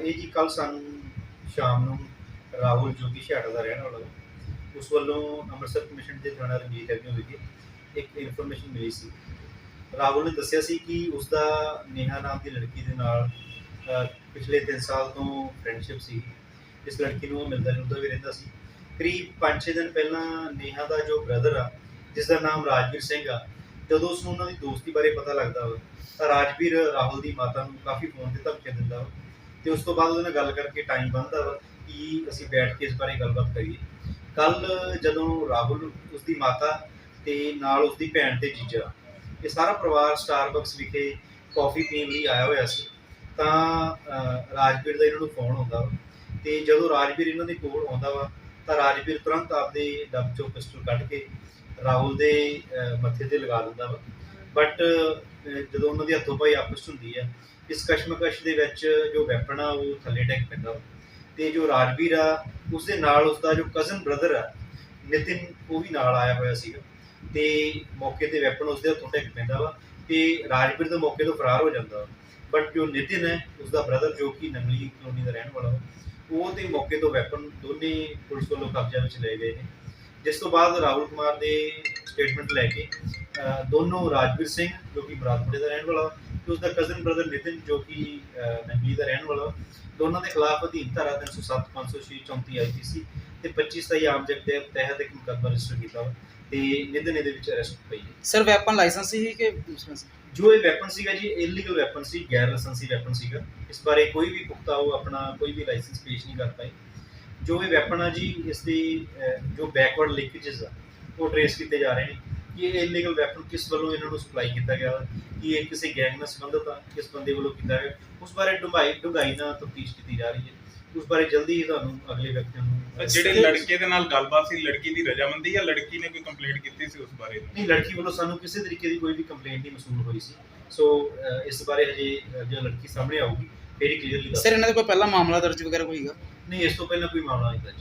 ਇਹ ਜੀ ਕੱਲ ਸਾਨੂੰ ਸ਼ਾਮ ਨੂੰ ਰਾਹੁਲ ਜੋ ਕਿ ਛਾੜਾ ਦਾ ਰਹਿਣ ਵਾਲਾ ਉਸ ਵੱਲੋਂ ਅੰਮ੍ਰਿਤਸਰ ਕਮਿਸ਼ਨ ਦੇ ਥਾਣਾ ਰਣਜੀਤ ਐਵਨਿਊ ਵਿਖੇ ਇੱਕ ਇਨਫੋਰਮੇਸ਼ਨ ਮਿਲੀ ਸੀ। ਰਾਹੁਲ ਨੇ ਦੱਸਿਆ ਸੀ ਕਿ ਉਸ ਦਾ ਨੇਹਾ ਨਾਮ ਦੀ ਲੜਕੀ ਦੇ ਨਾਲ ਪਿਛਲੇ 3 ਸਾਲ ਤੋਂ ਫਰੈਂਡਸ਼ਿਪ ਸੀ। ਇਸ ਲੜਕੀ ਨੂੰ ਉਹ ਮਿਲਦਾ ਜੁਲਦਾ ਵੀ ਰਹਿੰਦਾ ਸੀ। ਕਰੀਬ 5-6 ਦਿਨ ਪਹਿਲਾਂ ਨੇਹਾ ਦਾ ਜੋ ਬ੍ਰਦਰ ਆ, ਜਿਸ ਦਾ ਨਾਮ ਰਾਜਵੀਰ ਸਿੰਘ ਆ, ਜਦੋਂ ਉਸ ਨੂੰ ਉਹਨਾਂ ਦੀ ਦੋਸਤੀ ਬਾਰੇ ਪਤਾ ਲੱਗਦਾ ਹੋਵੇ ਤਾਂ ਰਾਜਵੀਰ ਰਾਹੁਲ ਦੀ ਮਾਤਾ ਨੂੰ ਕਾਫੀ ਫੋਨ ਤੇ ਧਮਕੀਆਂ ਦਿੰਦਾ ਵਾ। ਤੇ ਉਸ ਤੋਂ ਬਾਅਦ ਉਹਦੇ ਨਾਲ ਗੱਲ ਕਰਕੇ ਟਾਈਮ ਬੰਦਾ ਵਾ ਕਿ ਅਸੀਂ ਬੈਠ ਕੇ ਇਸ ਬਾਰੇ ਗੱਲਬਾਤ ਕਰੀਏ। ਕੱਲ ਜਦੋਂ ਰਾਹੁਲ ਉਸ ਦੀ ਮਾਤਾ ਤੇ ਨਾਲ ਉਸ ਦੀ ਭੈਣ ਤੇ ਜੀਜਾ, ਇਹ ਸਾਰਾ ਪਰਿਵਾਰ ਸਟਾਰਬਕਸ ਵਿਖੇ ਕਾਫੀ ਪੀਣ ਲਈ ਆਇਆ ਹੋਇਆ ਸੀ। ਤਾਂ ਰਾਜਵੀਰ ਦਾ ਇਹਨਾਂ ਨੂੰ ਫੋਨ ਆਉਂਦਾ ਵਾ ਤੇ ਜਦੋਂ ਰਾਜਵੀਰ ਇਹਨਾਂ ਦੇ ਕੋਲ ਆਉਂਦਾ ਵਾ, ਤਾਂ ਰਾਜਵੀਰ ਤੁਰੰਤ ਆਪਦੇ ਡੱਬ ਚੋਂ ਪਿਸਟਲ ਕੱਢ ਕੇ ਰਾਹੁਲ ਦੇ ਮੱਥੇ ਤੇ ਲਗਾ ਦਿੰਦਾ ਵਾ। ਬਟ ਜਦੋਂ ਉਹਨਾਂ ਦੀ ਹੱਥੋਂ ਪਾਈ ਆਪਸ ਹੁੰਦੀ ਹੈ ਇਸ ਕਸ਼ਮਕਸ਼ ਦੇ ਵਿੱਚ ਜੋ ਵੈਪਨ ਆ, ਉਹ ਥੱਲੇ ਡਿੱਗ ਪੈਂਦਾ। ਵਾ ਤੇ ਜੋ ਰਾਜਵੀਰ ਆ ਉਸ ਦੇ ਨਾਲ ਉਸ ਦਾ ਜੋ ਕਜ਼ਨ ਬ੍ਰਦਰ ਆ, ਨਿਤਿਨ, ਉਹ ਵੀ ਨਾਲ ਆਇਆ ਹੋਇਆ ਸੀਗਾ। ਤੇ ਮੌਕੇ ਤੇ ਵੈਪਨ ਉਸ ਦੇ ਹੱਥੋਂ ਡਿੱਗ ਪੈਂਦਾ ਵਾ ਤੇ ਰਾਜਵੀਰ ਦੇ ਮੌਕੇ ਤੋਂ ਫਰਾਰ ਹੋ ਜਾਂਦਾ ਵਾ। ਬਟ ਜੋ ਨਿਤਿਨ ਹੈ ਉਸ ਦਾ ਬ੍ਰਦਰ ਜੋ ਕਿ ਨੰਗਲੀ ਕਲੋਨੀ ਦਾ ਰਹਿਣ ਵਾਲਾ ਉਹ ਤੇ ਮੌਕੇ ਤੋਂ ਵੈਪਨ ਦੋਨੇ ਪੁਲਿਸ ਵੱਲੋਂ ਕਬਜ਼ਾ ਵਿੱਚ ਲਏ ਗਏ ਨੇ। ਜਿਸ ਤੋਂ ਬਾਅਦ ਰਾਹੁਲ ਕੁਮਾਰ ਦੇ ਸਟੇਟਮੈਂਟ ਲੈ ਕੇ ਦੋਨੋਂ ਰਾਜਵੀਰ ਸਿੰਘ ਜੋ ਕਿ ਮੁਰਾਦਪੁਰੇ ਦਾ ਰਹਿਣ ਵਾਲਾ ਤੇ ਉਸ ਦਾ ਕਜ਼ਨ ਬ੍ਰਦਰ ਨਿਤਿਨ ਜੋ ਕਿ ਨੰਗਲੀ ਦਾ ਰਹਿਣ ਵਾਲਾ ਦੋਨਾਂ ਦੇ ਖਿਲਾਫ ਅਧੀਨ ਧਾਰਾ 307 506 34 ਆਈਪੀਸੀ ਤੇ 25 ਸਹੀ ਆਮ ਜਗ ਦੇ ਤਹਿਤ ਇੱਕ ਮੁਕੱਦਮਾ ਰਜਿਸਟਰ ਕੀਤਾ ਤੇ ਨਿਤਿਨ ਇਹਦੇ ਵਿੱਚ ਅਰੈਸਟ ਪਈ ਹੈ। ਸਰ ਵੈਪਨ ਲਾਇਸੈਂਸ ਸੀ ਕਿ ਦੂਸਰਾ ਸੀ? ਜੋ ਇਹ ਵੈਪਨ ਸੀਗਾ ਜੀ ਇਲੀਗਲ ਵੈਪਨ ਸੀ ਗੈਰ ਲਾਇਸੈਂਸੀ ਵੈਪਨ ਸੀਗਾ। ਇਸ ਬਾਰੇ ਕੋਈ ਵੀ ਪੁਖਤਾ ਉਹ ਆਪਣਾ ਕੋਈ ਵੀ ਲਾਇਸੈਂਸ ਪੇਸ਼ ਨਹੀਂ ਕਰ ਪਾਏ। ਜੋ ਇਹ ਵੈਪਨ ਆ ਜੀ ਇਸ ਦੀ ਜੋ ਬੈਕਵਰਡ ਲਿੰਕੇजेस ਆ ਉਹ ਟਰੇਸ ਕੀਤੇ ਜਾ ਰਹੇ ਨੇ। ਕਿ ਇਹ ਇਲੀਗਲ ਵੈਪਨ ਕਿਸ ਵੱਲੋਂ ਇਹਨਾਂ ਨੂੰ ਸਪਲਾਈ ਕੀਤਾ ਗਿਆ ਵਾ, ਕਿ ਇਹ ਕਿਸੇ ਗੈਂਗ ਨਾਲ ਸੰਬੰਧਿਤ ਆ? ਕਿਸ ਬੰਦੇ ਵੱਲੋਂ ਕੀਤਾ ਗਿਆ? ਉਸ ਬਾਰੇ ਡੂੰਘਾਈ ਡੂੰਘਾਈ ਨਾਲ ਤਫਤੀਸ਼ ਕੀਤੀ ਜਾ ਰਹੀ ਹੈ। ਉਸ ਬਾਰੇ ਜਲਦੀ ਹੀ ਤੁਹਾਨੂੰ ਅਗਲੇ ਵਿਅਕਤੀਆਂ ਨੂੰ ਜਿਹੜੇ ਲੜਕੇ ਦੇ ਨਾਲ ਗੱਲਬਾਤ ਸੀ ਲੜਕੀ ਦੀ ਰਜਾਮੰਦੀ ਜਾਂ ਲੜਕੀ ਨੇ ਕੋਈ ਕੰਪਲੇਂਟ ਕੀਤੀ ਸੀ ਉਸ ਬਾਰੇ? ਨਹੀਂ ਲੜਕੀ ਵੱਲੋਂ ਸਾਨੂੰ ਕਿਸੇ ਤਰੀਕੇ ਦੀ ਕੋਈ ਵੀ ਕੰਪਲੇਂਟ ਨਹੀਂ ਮਸੂਲ ਹੋਈ ਸੀ। ਸੋ ਇਸ ਬਾਰੇ ਹਜੇ ਜਦੋਂ ਲੜਕੀ ਸਾਹਮਣੇ ਆਊਗੀ ਫੇਰ ਹੀ ਕਲੀਅਰਲੀ ਸਰ ਇਹਨਾਂ ਦਾ ਕੋਈ ਪਹਿਲਾ ਮਾਮਲਾ ਦਰਜ ਵਗੈਰਾ ਕੋਈ ਹੈਗਾ? ਨਹੀਂ ਇਸ ਤੋਂ ਪਹਿਲਾਂ ਕੋਈ ਮਾਮਲਾ ਨਹੀਂ ਦਰਜ।